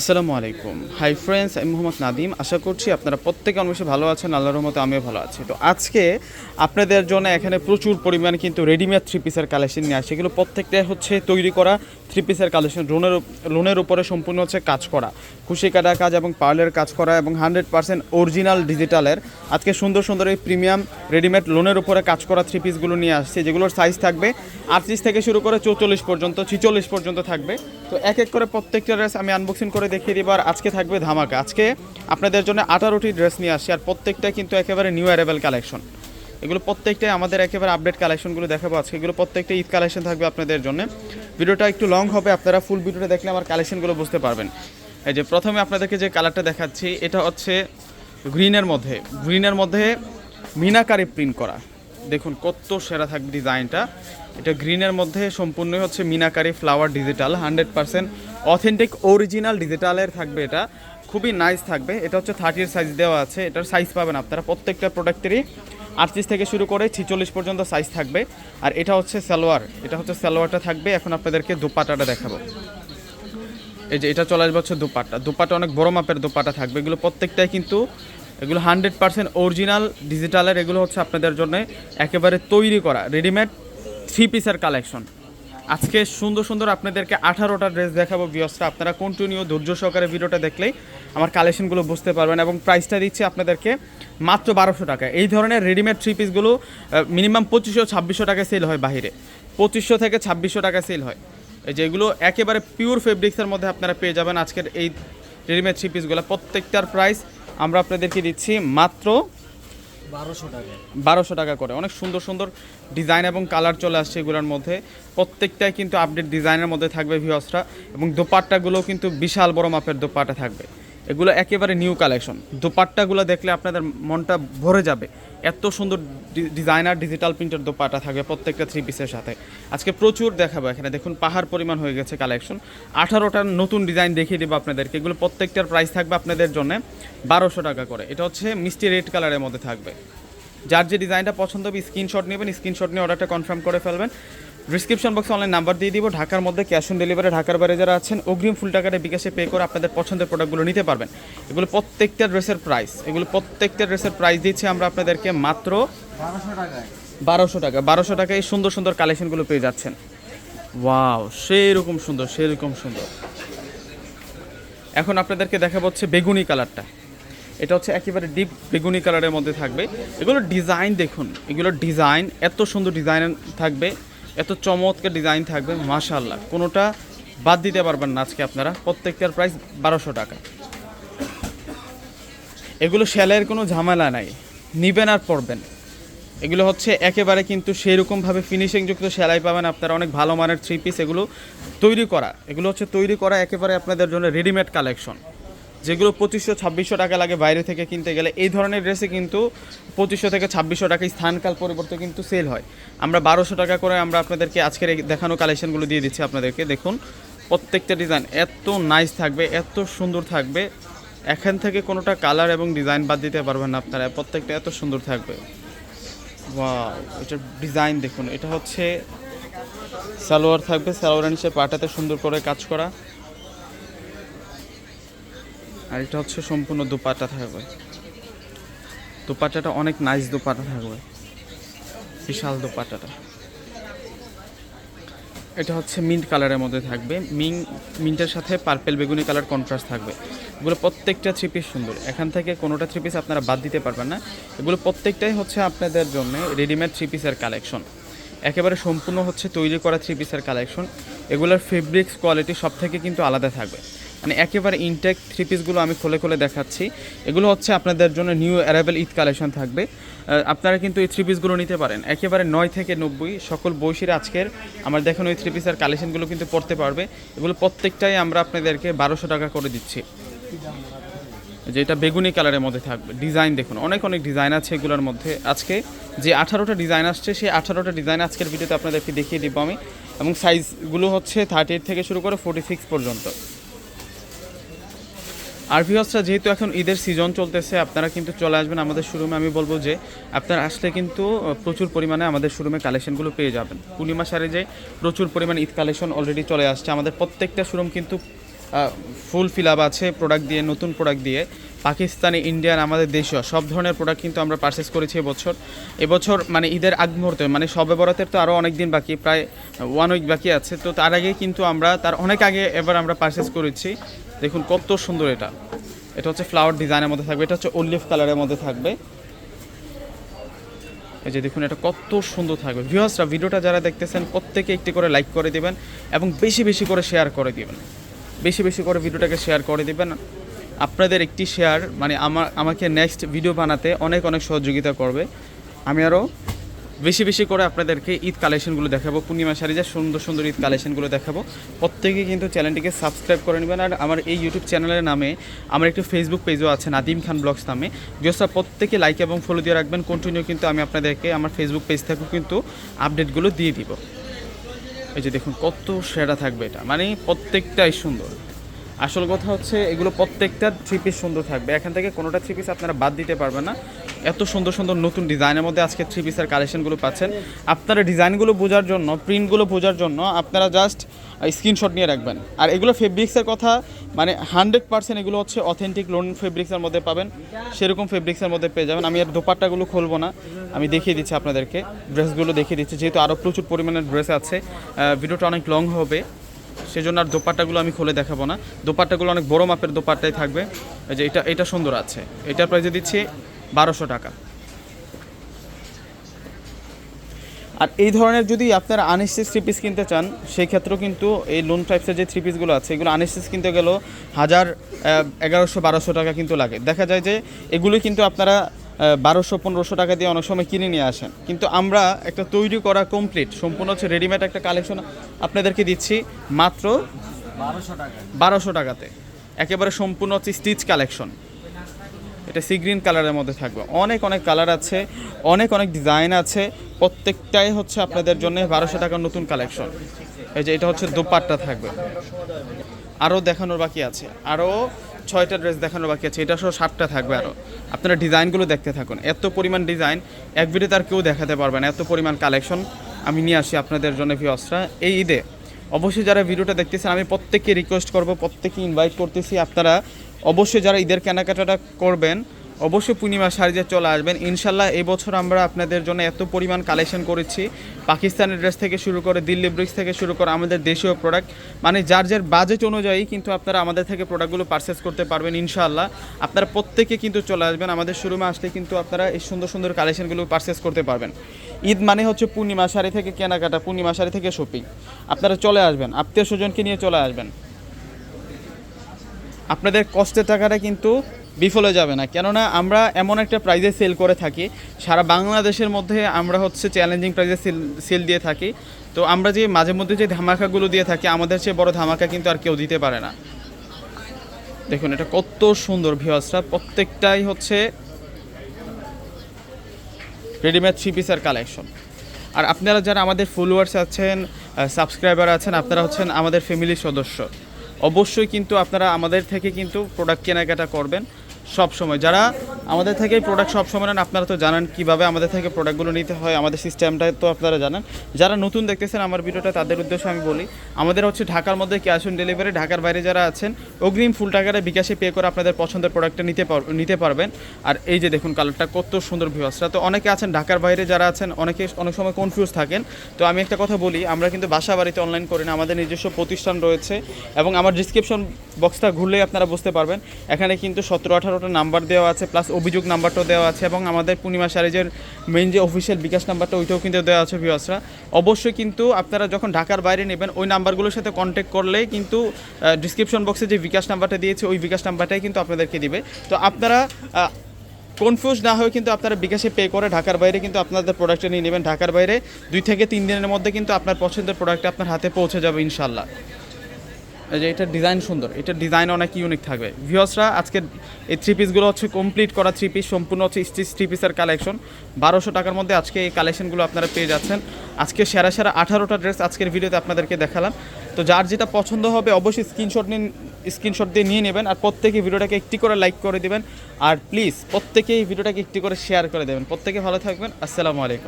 আসসালামু আলাইকুম। Hi friends আমি মোহাম্মদ নাদিম। আশা করছি আপনারা প্রত্যেকে অনেক ভালো আছেন, আল্লাহর রহমতে আমিও ভালো আছি। তো আজকে আপনাদের জন্য এখানে প্রচুর পরিমাণে কিন্তু রেডিমেড থ্রি পিসের কালেকশন নিয়ে আসে এগুলো প্রত্যেকটাই হচ্ছে তৈরি করা থ্রি পিসের কালেকশন লোনের লোনের উপরে সম্পূর্ণ হচ্ছে কাজ করা। খুশি কাটা কাজ এবং পার্লের কাজ করা এবং হান্ড্রেড পার্সেন্ট অরিজিনাল ডিজিটালের আজকে সুন্দর সুন্দর এই প্রিমিয়াম রেডিমেড লোনের উপরে কাজ করা থ্রি পিসগুলো নিয়ে আসছে, যেগুলোর সাইজ থাকবে আটত্রিশ থেকে শুরু করে চৌচল্লিশ পর্যন্ত, ছিচল্লিশ পর্যন্ত থাকবে। তো এক এক করে প্রত্যেকটা ড্রেস আমি আনবক্সিং করে দেখিয়ে দিব আর আজকে থাকবে ধামাকা। আজকে আপনাদের জন্য আঠারোটি ড্রেস নিয়ে আসছি আর প্রত্যেকটা কিন্তু একেবারে নিউ অ্যারেবেল কালেকশন এগুলো প্রত্যেকটাই আমাদের একেবারে আপডেট কালেকশনগুলো দেখাবো আজকে। এগুলো প্রত্যেকটা ঈদ কালেকশন থাকবে আপনাদের জন্য। ভিডিওটা একটু লং হবে, আপনারা ফুল ভিডিওটা দেখলে আমার কালেকশনগুলো বুঝতে পারবেন। এই যে প্রথমে আপনাদেরকে যে কালারটা দেখাচ্ছি, এটা হচ্ছে গ্রিনের মধ্যে। গ্রিনের মধ্যে মিনাকারি প্রিন্ট করা। দেখুন কত সেরা থাকবে ডিজাইনটা এটা গ্রিনের মধ্যে সম্পূর্ণ হচ্ছে meenakari flower digital hundred percent authentic original ডিজিটালের থাকবে এটা। খুবই নাইস থাকবে। এটা হচ্ছে থার্টির সাইজ দেওয়া আছে। এটার সাইজ পাবেন আপনারা। প্রত্যেকটা প্রোডাক্টেরই আটত্রিশ থেকে শুরু করে ছিচল্লিশ পর্যন্ত সাইজ থাকবে। আর এটা হচ্ছে সালোয়ার। এটা হচ্ছে সালোয়ারটা থাকবে। এখন আপনাদেরকে দুপাটাটা দেখাবো। এই যে এটা চলে হচ্ছে দুপাটা দুপাটা অনেক বড় মাপের দুপাটা থাকবে। এগুলো প্রত্যেকটাই কিন্তু এগুলো হান্ড্রেড পার্সেন্ট অরিজিনাল ডিজিটালের এগুলো হচ্ছে আপনাদের জন্য একেবারে তৈরি করা রেডিমেড থ্রি পিসের কালেকশন আজকে সুন্দর সুন্দর আপনাদেরকে আঠারোটা ড্রেস দেখাবো বিয়সটা আপনারা কন্টিনিউ ধৈর্য সহকারে ভিডিওটা দেখলেই আমার কালেকশনগুলো বুঝতে পারবেন এবং প্রাইসটা দিচ্ছি আপনাদেরকে মাত্র বারোশো টাকা। এই ধরনের রেডিমেড থ্রি পিসগুলো মিনিমাম পঁচিশশো, ছাব্বিশশো টাকায় সেল হয় বাইরে। পঁচিশশো থেকে ছাব্বিশশো টাকা সেল হয়। যেগুলো একেবারে পিওর ফেব্রিক্সের মধ্যে আপনারা পেয়ে যাবেন আজকের এই রেডিমেড থ্রি পিসগুলো প্রত্যেকটার প্রাইস আমরা আপনাদেরকে দিচ্ছি মাত্র বারোশো টাকা। করে। অনেক সুন্দর সুন্দর ডিজাইন এবং কালার চলে আসছে এগুলোর মধ্যে। প্রত্যেকটাই কিন্তু আপডেট ডিজাইনের মধ্যে থাকবে ভিওসরা এবং দোপাট্টাগুলোও কিন্তু বিশাল বড় মাপের দোপাট্টা থাকবে। এগুলো একেবারে নিউ কালেকশন দোপাট্টাগুলো দেখলে আপনাদের মনটা ভরে যাবে। এত সুন্দর ডিজাইনার ডিজিটাল প্রিন্টের দোপাট্টা থাকবে প্রত্যেকটা থ্রি পিসের সাথে। আজকে প্রচুর দেখাবো এখানে। দেখুন, পাহাড় পরিমাণ হয়ে গেছে কালেকশন আঠারোটার নতুন ডিজাইন দেখিয়ে দেবো আপনাদেরকে। এগুলো প্রত্যেকটার প্রাইস থাকবে আপনাদের জন্য বারোশো টাকা করে। এটা হচ্ছে মিষ্টি রেড কালারের মধ্যে থাকবে। যার যে ডিজাইনটা পছন্দ হবে স্ক্রিনশট নেবেন স্ক্রিনশট নিয়ে অর্ডারটা কনফার্ম করে ফেলবেন। ডিসক্রিপশন বক্সে অনলাইন নাম্বার দিয়ে দিব। ঢাকার মধ্যে ক্যাশ অন ডেলিভারি ঢাকার বাইরে যারা আছেন অগ্রিম ফুল টাকাটা বিকাশে পে করে আপনাদের পছন্দের প্রোডাক্টগুলো নিতে পারবেন। এগুলো প্রত্যেকটা ড্রেসের প্রাইস এগুলো প্রত্যেকটা ড্রেসের প্রাইস দিচ্ছি আমরা আপনাদেরকে মাত্র বারোশো টাকায়। বারোশো টাকা। বারোশো টাকায় এই সুন্দর সুন্দর কালেকশনগুলো পেয়ে যাচ্ছেন। ওয়াও সেই রকম সুন্দর সেই রকম সুন্দর। এখন আপনাদেরকে দেখা হচ্ছে বেগুনি কালারটা এটা হচ্ছে একেবারে ডিপ বেগুনি কালারের মধ্যে থাকবে। এগুলো ডিজাইন দেখুন। এগুলো ডিজাইন এত সুন্দর ডিজাইন থাকবে। এত চমৎকার ডিজাইন থাকবে মাশাল্লাহ কোনোটা বাদ দিতে পারবেন না আজকে আপনারা। প্রত্যেকটার প্রাইস বারোশো টাকা। এগুলো সেলাইয়ের কোনো ঝামেলা নাই। নিবেন আর পড়বেন এগুলো হচ্ছে একেবারে কিন্তু সেরকমভাবে ফিনিশিংযুক্ত সেলাই পাবেন। আপনারা অনেক ভালো মানের থ্রি পিস এগুলো তৈরি করা। এগুলো হচ্ছে তৈরি করা একেবারে আপনাদের জন্য রেডিমেড কালেকশন যেগুলো পঁচিশশো, ছাব্বিশশো টাকা লাগে বাইরে থেকে কিনতে গেলে, এই ধরনের ড্রেসে কিন্তু পঁচিশশো থেকে ছাব্বিশশো টাকায় স্থানকাল পরিবর্তে কিন্তু সেল হয়। আমরা বারোশো টাকা করে আমরা আপনাদেরকে আজকের দেখানো কালেকশনগুলো দিয়ে দিচ্ছি আপনাদেরকে। দেখুন, প্রত্যেকটা ডিজাইন এত নাইস থাকবে, এত সুন্দর থাকবে। এখান থেকে কোনোটা কালার এবং ডিজাইন বাদ দিতে পারবেন না আপনারা। প্রত্যেকটা এত সুন্দর থাকবে। ওয়াও এটার ডিজাইন দেখুন, এটা হচ্ছে সালোয়ার থাকবে। সালোয়ার নিচে পাটাতে সুন্দর করে কাজ করা। আর এটা হচ্ছে সম্পূর্ণ দুপাটা থাকবে। দুপাটাটা অনেক নাইস দুপাটা থাকবে। বিশাল দুপাটাটা। এটা হচ্ছে মিন্ট কালারের মধ্যে থাকবে। মিং মিন্টের সাথে পার্পেল বেগুনি কালার কন্ট্রাস্ট থাকবে। এগুলো প্রত্যেকটা থ্রি পিস সুন্দর। এখান থেকে কোনোটা থ্রি পিস আপনারা বাদ দিতে পারবেন না। এগুলো প্রত্যেকটাই হচ্ছে আপনাদের জন্য রেডিমেড থ্রি পিসের কালেকশন একেবারে সম্পূর্ণ হচ্ছে তৈরি করা থ্রি পিসের কালেকশন এগুলোর ফেব্রিক্স কোয়ালিটি সব থেকে কিন্তু আলাদা থাকবে। মানে একেবারে ইনটেক থ্রি পিসগুলো আমি খুলে খুলে দেখাচ্ছি। এগুলো হচ্ছে আপনাদের জন্য নিউ অ্যারাইভেল ঈদ কালেকশন থাকবে। আপনারা কিন্তু এই থ্রি পিসগুলো নিতে পারেন। একেবারে নয় থেকে নব্বই, সকল বয়সীরা আজকের। আমার দেখুন ওই থ্রি পিসের কালেকশনগুলো কিন্তু পড়তে পারবে। এগুলো প্রত্যেকটাই আমরা আপনাদেরকে বারোশো টাকা করে দিচ্ছি। যে এটা বেগুনি কালারের মধ্যে থাকবে। ডিজাইন দেখুন, অনেক অনেক ডিজাইন আছে এগুলোর মধ্যে। আজকে যে আঠারোটা ডিজাইন আসছে, সেই আঠারোটা ডিজাইন আজকের ভিডিওতে আপনাদেরকে দেখিয়ে দিব আমি। এবং সাইজগুলো হচ্ছে থার্টি থেকে শুরু করে ফোর্টি সিক্স পর্যন্ত। আর যেহেতু এখন ঈদের সিজন চলতেছে, আপনারা কিন্তু চলে আসবেন আমাদের শোরুমে আমি বলব যে, আপনারা আসলে কিন্তু প্রচুর পরিমাণে আমাদের শোরুমে কালেকশনগুলো পেয়ে যাবেন। পূর্ণিমা সারে যে প্রচুর পরিমাণ ঈদ কালেকশন অলরেডি চলে আসছে। আমাদের প্রত্যেকটা শোরুম কিন্তু ফুল ফিল আপ আছে প্রোডাক্ট দিয়ে, নতুন প্রোডাক্ট দিয়ে। পাকিস্তানি ইন্ডিয়ান আমাদের দেশীয়, সব ধরনের প্রোডাক্ট কিন্তু আমরা পারচেস করেছি এবছর। এবছর মানে ঈদের আগ মুহূর্তে মানে সবে বরাতের তো আরও অনেক দিন বাকি, প্রায় ওয়ান উইক বাকি আছে। তো তার আগে কিন্তু আমরা, তার অনেক আগে এবার আমরা পারচেস করেছি। দেখুন কত সুন্দর এটা। এটা হচ্ছে ফ্লাওয়ার ডিজাইনের মধ্যে থাকবে, এটা হচ্ছে অলিভ কালারের মধ্যে থাকবে। এই যে দেখুন, এটা কত সুন্দর থাকবে। ভিউয়ার্সরা ভিডিওটা যারা দেখতেছেন, প্রত্যেকে একটি করে লাইক করে দিবেন এবং বেশি বেশি করে শেয়ার করে দিবেন। বেশি বেশি করে ভিডিওটাকে শেয়ার করে দিবেন। আপনাদের একটি শেয়ার মানে আমার আমাকে নেক্সট ভিডিও বানাতে অনেক অনেক সহযোগিতা করবে। আমি আরও বেশি বেশি করে আপনাদেরকে ঈদ কালেকশনগুলো দেখাবো। পূর্ণিমা শাড়িজার সুন্দর সুন্দর ঈদ কালেকশনগুলো দেখাবো। প্রত্যেকে কিন্তু চ্যানেলটিকে সাবস্ক্রাইব করে নেবেন। আর আমার এই ইউটিউব চ্যানেলের নামে আমার একটি ফেসবুক পেজও আছে, নাদিম খান ব্লগস নামে। যেসব প্রত্যেকে লাইক এবং ফলো দিয়ে রাখবেন কন্টিনিউ কিন্তু আমি আপনাদেরকে আমার ফেসবুক পেজ থেকেও কিন্তু আপডেটগুলো দিয়ে দিব। এই যে দেখুন, কত সেরা থাকবে এটা। মানে প্রত্যেকটাই সুন্দর। আসল কথা হচ্ছে এগুলো প্রত্যেকটা থ্রি পিস সুন্দর থাকবে। এখান থেকে কোনোটা থ্রি পিস আপনারা বাদ দিতে পারবেন না। এত সুন্দর সুন্দর নতুন ডিজাইনের মধ্যে আজকে থ্রি পিসের কালেকশনগুলো পাচ্ছেন। আপনারা ডিজাইনগুলো বোঝার জন্য প্রিন্টগুলো বোঝার জন্য আপনারা জাস্ট স্ক্রিনশট নিয়ে রাখবেন। আর এগুলো ফেব্রিক্সের কথা মানে হান্ড্রেড পার্সেন্ট এগুলো হচ্ছে অথেন্টিক লোন ফেব্রিক্সের মধ্যে পাবেন। সেরকম ফেব্রিক্সের মধ্যে পেয়ে যাবেন। আমি আর দোপাট্টাগুলো খুলবো না। আমি দেখিয়ে দিচ্ছি আপনাদেরকে। ড্রেসগুলো দেখিয়ে দিচ্ছি। যেহেতু আরও প্রচুর পরিমাণের ড্রেস আছে। ভিডিওটা অনেক লং হবে। সেজন্য আর দোপাট্টাগুলো আমি খুলে দেখাবো না। দোপাট্টাগুলো অনেক বড় মাপের দোপাট্টাই থাকবে। এই যে এটা এটা সুন্দর আছে। এটার প্রাইসে দিচ্ছি বারোশো টাকা। আর এই ধরনের যদি আপনারা আনস্টিচ থ্রি পিস কিনতে চান সেই ক্ষেত্রেও কিন্তু এই লোন টাইপসের যে থ্রি পিসগুলো আছে, এগুলো আনস্টিচ কিনতে গেলেও হাজার এগারোশো, বারোশো টাকা কিন্তু লাগে। দেখা যায় যে এগুলো কিন্তু আপনারা বারোশো পনেরোশো টাকা দিয়ে অনেক সময় কিনে নিয়ে আসেন। কিন্তু আমরা একটা তৈরি করা কমপ্লিট সম্পূর্ণ হচ্ছে রেডিমেড একটা কালেকশন আপনাদেরকে দিচ্ছি মাত্র বারোশো টাকা। বারোশো টাকাতে। একেবারে সম্পূর্ণ হচ্ছে স্টিচ কালেকশন এটা সি গ্রিন কালারের মধ্যে থাকবে। অনেক অনেক কালার আছে অনেক অনেক ডিজাইন আছে। প্রত্যেকটাই হচ্ছে আপনাদের জন্য বারোশো টাকার নতুন কালেকশন এই যে এটা হচ্ছে দোপাট্টা থাকবে। আরও দেখানোর বাকি আছে। আরও ছয়টা ড্রেস দেখানো বাকি আছে এটা সহ সাতটা থাকবে আরও আপনারা ডিজাইনগুলো দেখতে থাকুন। এত পরিমাণ ডিজাইন, এক ভিডিওতে আর কেউ দেখাতে পারবে না। এত পরিমাণ কালেকশন আমি নিয়ে আসি আপনাদের জন্য ভিওসরা এই ঈদে অবশ্যই যারা ভিডিওটা দেখতেছেন, আমি প্রত্যেককে রিকোয়েস্ট করব, প্রত্যেককে ইনভাইট করতেছি। আপনারা অবশ্যই যারা ঈদের কেনাকাটাটা করবেন অবশ্যই পূর্ণিমা শাড়িতে চলে আসবেন। ইনশাল্লাহ এই বছর আমরা আপনাদের জন্য এত পরিমাণ কালেকশন করেছি। পাকিস্তানের ড্রেস থেকে শুরু করে দিল্লি ব্রিক্স থেকে শুরু করে আমাদের দেশীয় প্রোডাক্ট মানে যার যার বাজেট অনুযায়ী কিন্তু আপনারা আমাদের থেকে প্রোডাক্টগুলো পারচেস করতে পারবেন ইনশাআল্লাহ আপনারা প্রত্যেকে কিন্তু চলে আসবেন। আমাদের শোরুমে আসলে কিন্তু আপনারা এই সুন্দর সুন্দর কালেকশনগুলো পারচেস করতে পারবেন। ঈদ মানে হচ্ছে পূর্ণিমা শাড়ি থেকে কেনাকাটা পূর্ণিমা শাড়ি থেকে শপিং আপনারা চলে আসবেন। আত্মীয় স্বজনকে নিয়ে চলে আসবেন। আপনাদের কষ্টের টাকাটা কিন্তু বিফলে যাবে না। কেননা আমরা এমন একটা প্রাইজে সেল করে থাকি, সারা বাংলাদেশের মধ্যে আমরা হচ্ছে চ্যালেঞ্জিং প্রাইজে সেল সেল দিয়ে থাকি। তো আমরা যে মাঝে মধ্যে যে ধামাকাগুলো দিয়ে থাকি, আমাদের চেয়ে বড় ধামাকা কিন্তু আর কেউ দিতে পারে না। দেখুন, এটা কত সুন্দর ভিওয়াসরা প্রত্যেকটাই হচ্ছে রেডিমেড থ্রি পিসের কালেকশন আর আপনারা যারা আমাদের ফলোয়ার্স আছেন সাবস্ক্রাইবার আছেন, আপনারা হচ্ছেন আমাদের ফ্যামিলির সদস্য। অবশ্যই কিন্তু আপনারা আমাদের থেকে কিন্তু প্রোডাক্ট কেনাকাটা করবেন। সব সময় যারা আমাদের থেকে প্রোডাক্ট সব সময় নেন, আপনারা তো জানেন কীভাবে আমাদের থেকে প্রোডাক্টগুলো নিতে হয়, আমাদের সিস্টেমটা তো আপনারা জানেন। যারা নতুন দেখতেছেন আমার ভিডিওটা, তাদের উদ্দেশ্যে আমি বলি, আমাদের হচ্ছে ঢাকার মধ্যে ক্যাশ অন ডেলিভারি ঢাকার বাইরে যারা আছেন, অগ্রিম ফুল টাকাটা বিকাশে পে করে আপনাদের পছন্দের প্রোডাক্টটা নিতে নিতে পারবেন। আর এই যে দেখুন কালারটা কত সুন্দর ভিউসটা তো অনেকে আছেন ঢাকার বাইরে যারা আছেন, অনেকে অনেক সময় কনফিউজ থাকেন। তো আমি একটা কথা বলি, আমরা কিন্তু বাসা বাড়িতে অনলাইন করি না, আমাদের নিজস্ব প্রতিষ্ঠান রয়েছে। এবং আমার ডিসক্রিপশন বক্সটা ঘুরলেই আপনারা বুঝতে পারবেন, এখানে কিন্তু সতেরো আঠারোটা নাম্বার দেওয়া আছে প্লাস অভিযোগ নাম্বারটাও দেওয়া আছে এবং আমাদের পূর্ণিমা সারিজের মেইন যে অফিসিয়াল বিকাশ নাম্বারটা ওইটাও কিন্তু দেওয়া আছে ভিউয়ার্সরা অবশ্যই কিন্তু আপনারা যখন ঢাকার বাইরে নেবেন, ওই নাম্বারগুলোর সাথে কন্ট্যাক্ট করলেই কিন্তু ডিসক্রিপশন বক্সে যে বিকাশ নাম্বারটা দিয়েছে, ওই বিকাশ নাম্বারটাই কিন্তু আপনাদেরকে দিবে। তো আপনারা কনফিউজ না হয়ে কিন্তু আপনারা বিকাশে পে করে ঢাকার বাইরে কিন্তু আপনাদের প্রোডাক্টটা নিয়ে নেবেন। ঢাকার বাইরে দুই থেকে তিন দিনের মধ্যে কিন্তু আপনার পছন্দের প্রোডাক্টটা আপনার হাতে পৌঁছে যাবে ইনশাল্লাহ যে এটার ডিজাইন সুন্দর এটার ডিজাইন অনেক ইউনিক থাকবে। ভিউসরা আজকে এই থ্রি পিসগুলো হচ্ছে কমপ্লিট করা থ্রি পিস সম্পূর্ণ হচ্ছে স্টিচ থ্রি পিসের কালেকশন বারোশো টাকার মধ্যে আজকে এই কালেকশনগুলো আপনারা পেয়ে যাচ্ছেন। আজকে সেরা সেরা আঠারোটা ড্রেস আজকের ভিডিওতে আপনাদেরকে দেখালাম। তো যার যেটা পছন্দ হবে অবশ্যই স্ক্রিনশট নিন স্ক্রিনশট দিয়ে নিয়ে নেবেন আর প্রত্যেকে ভিডিওটাকে একটি করে লাইক করে দেবেন। আর প্লিজ প্রত্যেকে এই ভিডিওটাকে একটি করে শেয়ার করে দেবেন। প্রত্যেকে ভালো থাকবেন। আসসালামু আলাইকুম।